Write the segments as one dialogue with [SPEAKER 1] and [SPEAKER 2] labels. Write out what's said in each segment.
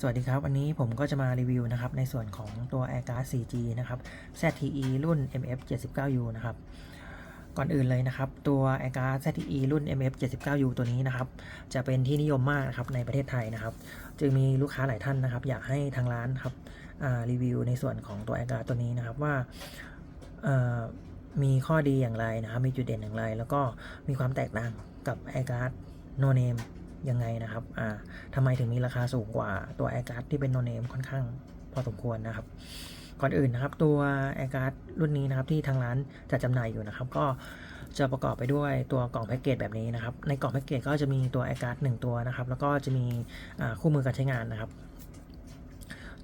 [SPEAKER 1] สวัสดีครับ วันนี้ผมก็จะมารีวิวนะครับในส่วนของตัว a i r g a r d 4G นะครับ ZTE รุ่น MF 79U นะครับ ก่อนอื่นเลยนะครับตัว a i r g a r d ZTE รุ่น MF 79U ตัวนี้นะครับจะเป็นที่นิยมมากนะครับในประเทศไทยนะครับ จึงมีลูกค้าหลายท่านนะครับ อยากให้ทางร้านครับรีวิวในส่วนของตัว a i r g a r d ตัวนี้นะครับว่ามีข้อดีอย่างไรนะครับ มีจุดเด่นอย่างไร แล้วก็มีความแตกต่างกับ a i r g a r d No Name ยังไงนะครับ อ่าทำไมถึงมีราคาสูงกว่าตัว a i r g u a r d ที่เป็น no name ค่อนข้างพอสมควรนะครับ ก่อนอื่นนะครับ ตัว a i r g u a r d รุ่นนี้นะครับที่ทางร้านจัดจำหน่ายอยู่นะครับ ก็จะประกอบไปด้วยตัวกล่องแพ็กเกจแบบนี้นะครับ ในกล่องแพ็กเกจก็จะมีตัว a i r g u a r d 1ตัวนะครับ แล้วก็จะมีคู่มือการใช้งานนะครับ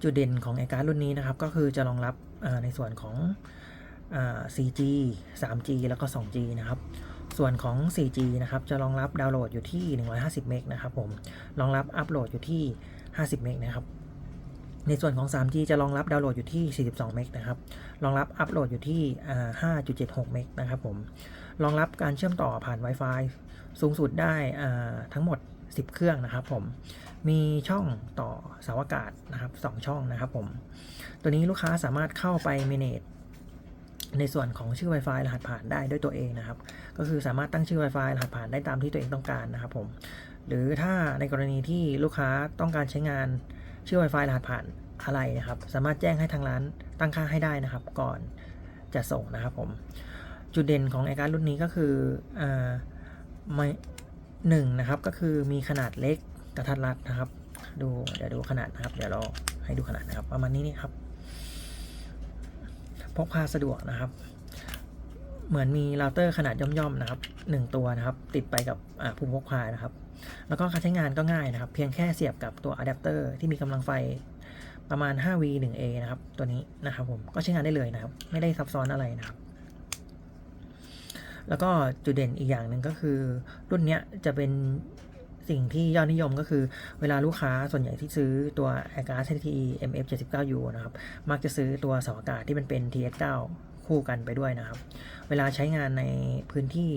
[SPEAKER 1] จุดเด่นของ a i r g u a r d รุ่นนี้นะครับ ก็คือจะรองรับในส่วนของอ 4G 3G แล้วก็ 2G นะครับ ส่วนของ 4G นะครับ จะรองรับดาวน์โหลดอยู่ที่ 150 เมกนะครับผม รองรับอัปโหลดอยู่ที่ 50 เมกนะครับ ในส่วนของ 3G จะรองรับดาวน์โหลดอยู่ที่ 42 เมกนะครับ รองรับอัปโหลดอยู่ที่ 5.76 เมกนะครับผม รองรับการเชื่อมต่อผ่าน Wi-Fi สูงสุดได้ทั้งหมด 10 เครื่องนะครับผม มีช่องต่อเสาอากาศนะครับ 2 ช่องนะครับผม ตัวนี้ลูกค้าสามารถเข้าไป manage ในส่วนของชื่อ Wi-Fi รหัสผ่านได้ด้วยตัวเองนะครับ ก็คือสามารถตั้งชื่อ Wi-Fi รหัสผ่านได้ตามที่ตัวเองต้องการนะครับผม หรือถ้าในกรณีที่ลูกค้าต้องการใช้งานชื่อ Wi-Fi รหัสผ่านอะไรนะครับ สามารถแจ้งให้ทางร้านตั้งค่าให้ได้นะครับ ก่อนจะส่งนะครับผม จุดเด่นของไอการรุ่นนี้ก็คืออ่าไม่หนึ่งนะครับ ก็คือมีขนาดเล็กกระทัดรัดนะครับ ดูเดี๋ยวดูขนาดนะครับ เดี๋ยวเราให้ดูขนาดนะครับ ประมาณนี้นี่ครับ พกพาสะดวกนะครับ เหมือนมีเราเตอร์ขนาดย่อมๆนะครับ 1 ตัวนะครับ ติดไปกับอ่าภูมิพกพานะครับ แล้วก็การใช้งานก็ง่ายนะครับ เพียงแค่เสียบกับตัวอะแดปเตอร์ที่มีกำลังไฟประมาณ 5V 1A นะครับ ตัวนี้นะครับผมก็ใช้งานได้เลยนะครับ ไม่ได้ซับซ้อนอะไรนะครับ แล้วก็จุดเด่นอีกอย่างหนึ่งก็คือรุ่นนี้จะเป็น สิ่งที่ยอดนิยมก็คือเวลาลูกค้าส่วนใหญ่ที่ซื้อตัว a i r g a r d ZTE MF 79U นะครับ มักจะซื้อตัวเสาอากาศที่มันเป็น TS9 คู่กันไปด้วยนะครับ เวลาใช้งานในพื้นที่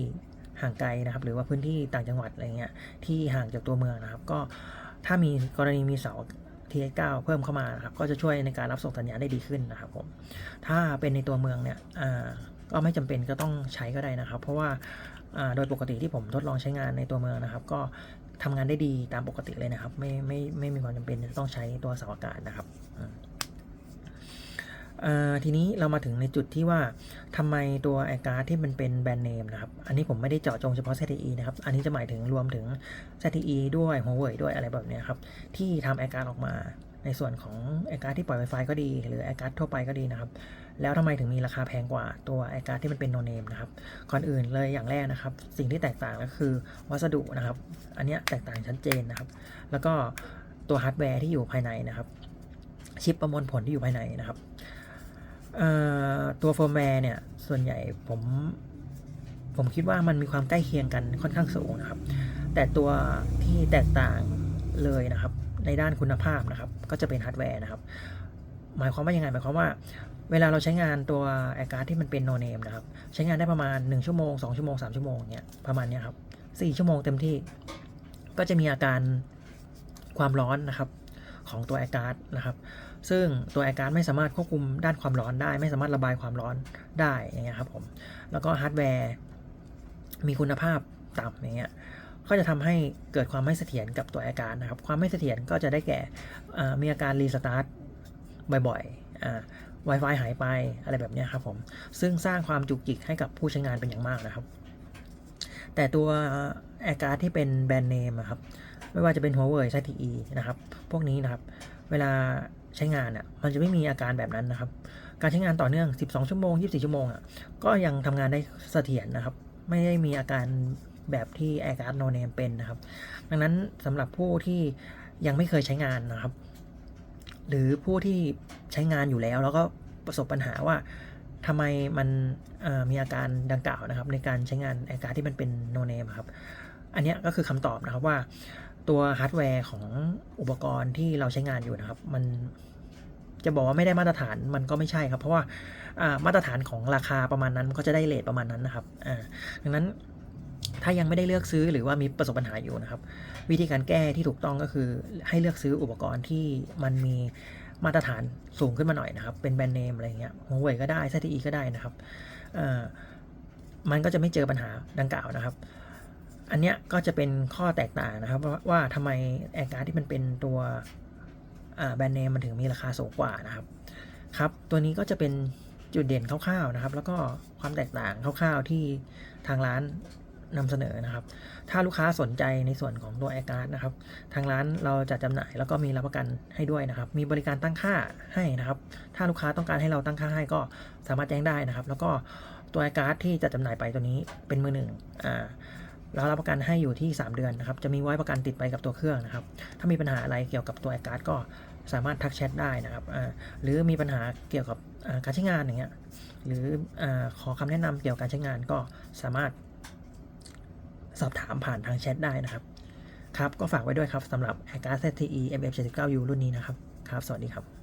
[SPEAKER 1] ห่างไกลนะครับ หรือว่าพื้นที่ต่างจังหวัดอะไรเงี้ยที่ห่างจากตัวเมืองนะครับ ก็ถ้ามีกรณีมีเสา TS9 เพิ่มเข้ามานะครับ ก็จะช่วยในการรับส่งสัญญาณได้ดีขึ้นนะครับผมถ้าเป็นในตัวเมืองเนี่ยอ่า ก็ไม่จำเป็นก็ต้องใช้ก็ได้นะครับ เพราะว่าโดยปกติที่ผมทดลองใช้งานในตัวเมืองนะครับ ก็ทำงานได้ดีตามปกติเลยนะครับ ไม่ไม่ไม่มีความจำเป็นจะต้องใช้ตัวเสาอากาศนะครับทีนี้เรามาถึงในจุดที่ว่าทำไมตัวไอการ์ดที่มันเป็นแบรนด์เนมนะครับ อันนี้ผมไม่ได้เจาะจงเฉพาะ ZTE นะครับ อันนี้จะหมายถึงรวมถึง ZTE ด้วย Huawei ด้วยอะไรแบบนี้ครับ ที่ทำไอการ์ดออกมา ในส่วนของไอการ์ดที่ปล่อย Wi-Fi ก็ดี หรือไอการ์ดทั่วไปก็ดีนะครับ แล้วทำไมถึงมีราคาแพงกว่าตัวไอการ์ดที่มันเป็นโนเนมนะครับ ก่อนอื่นเลยอย่างแรกนะครับ สิ่งที่แตกต่างก็คือวัสดุนะครับ อันนี้แตกต่างชัดเจนนะครับ แล้วก็ตัวฮาร์ดแวร์ที่อยู่ภายในนะครับ ชิปประมวลผลที่อยู่ภายในนะครับตัวเฟิร์มแวร์เนี่ย ส่วนใหญ่ผมผมคิดว่ามันมีความใกล้เคียงกันค่อนข้างสูงนะครับ แต่ตัวที่แตกต่างเลยนะครับ ในด้านคุณภาพนะครับ ก็จะเป็นฮาร์ดแวร์นะครับ หมายความว่ายังไงหมายความว่าเวลาเราใช้งานตัวแอการ์ดที่มันเป็นโนเนมนะครับ ใช้งานได้ประมาณ 1 ชั่วโมง 2 ชั่วโมง 3 ชั่วโมงเนี่ยประมาณเนี้ยครับ4ชั่วโมงเต็มที่ ก็จะมีอาการความร้อนนะครับของตัวแอการ์ดนะครับ ซึ่งตัวแอการ์ดไม่สามารถควบคุมด้านความร้อนได้ ไม่สามารถระบายความร้อนได้อย่างเงี้ยครับผม แล้วก็ฮาร์ดแวร์มีคุณภาพต่ำอย่างเงี้ย ก็จะทำให้เกิดความไม่เสถียรกับตัวแอการ์ดนะครับ ความไม่เสถียรก็จะได้แก่มีอาการรีสตาร์ทบ่อยๆอ่า Wi-Fi หายไปอะไรแบบนี้ครับผม ซึ่งสร้างความจุกจิกให้กับผู้ใช้งานเป็นอย่างมากนะครับ แต่ตัวแอร์การ์ดที่เป็นแบรนด์เนมอะครับ ไม่ว่าจะเป็น Huawei ZTE นะครับ พวกนี้นะครับ เวลาใช้งานอะ มันจะไม่มีอาการแบบนั้นนะครับ การใช้งานต่อเนื่อง 12 ชั่วโมง 24 ชั่วโมงอะ ก็ยังทำงานได้เสถียรนะครับ ไม่ได้มีอาการ แบบที่ a i r g u a r d No Name เป็นนะครับ ดังนั้นสำหรับผู้ที่ยังไม่เคยใช้งานนะครับ หรือผู้ที่ใช้งานอยู่แล้ว แล้วก็ประสบปัญหาว่าทำไมมันมีอาการดังกล่าวนะครับ ในการใช้งาน a i r g u a r d ที่มันเป็น No Name ครับ อันนี้ก็คือคำตอบนะครับว่าตัวฮาร์ดแวร์ของอุปกรณ์ที่เราใช้งานอยู่นะครับ มันจะบอกว่าไม่ได้มาตรฐานมันก็ไม่ใช่ครับ เพราะว่ามาตรฐานของราคาประมาณนั้นก็จะได้เลทประมาณนั้นนะครับดังนั้น ถ้ายังไม่ได้เลือกซื้อหรือว่ามีประสบปัญหาอยู่นะครับ วิธีการแก้ที่ถูกต้องก็คือให้เลือกซื้ออุปกรณ์ที่มันมีมาตรฐานสูงขึ้นมาหน่อยนะครับ เป็นแบรนด์เนมอะไรเงี้ยหัวเว่ยก็ได้ ZTE ก็ได้นะครับมันก็จะไม่เจอปัญหาดังกล่าวนะครับ อันเนี้ยก็จะเป็นข้อแตกต่างนะครับ ว่าว่าทำไมแอร์การ์ดที่มันเป็นตัวแบรนด์เนมมันถึงมีราคาสูงกว่านะครับครับ ตัวนี้ก็จะเป็นจุดเด่นคร่าวๆนะครับ แล้วก็ความแตกต่างคร่าวๆที่ทางร้าน นำเสนอนะครับ ถ้าลูกค้าสนใจในส่วนของตัวแอร์การ์ดนะครับ ทางร้านเราจะจำหน่ายแล้วก็มีรับประกันให้ด้วยนะครับ มีบริการตั้งค่าให้นะครับ ถ้าลูกค้าต้องการให้เราตั้งค่าให้ก็สามารถแจ้งได้นะครับ แล้วก็ตัวแอร์การ์ดที่จะจำหน่ายไปตัวนี้เป็นมือหนึ่งอ่าเรารับประกันให้อยู่ที่ 3 เดือนนะครับ จะมีไว้ประกันติดไปกับตัวเครื่องนะครับ ถ้ามีปัญหาอะไรเกี่ยวกับตัวแอร์การ์ดก็สามารถทักแชทได้นะครับ หรือมีปัญหาเกี่ยวกับการใช้งานอย่างเงี้ย หรืออขอคำแนะนำเกี่ยวกับการใช้งานก็สามารถ สอบถามผ่านทางแชทได้นะครับ ครับ ก็ฝากไว้ด้วยครับสำหรับ a g a s t e MF79U รุ่นนี้นะครับ ครับ สวัสดีครับ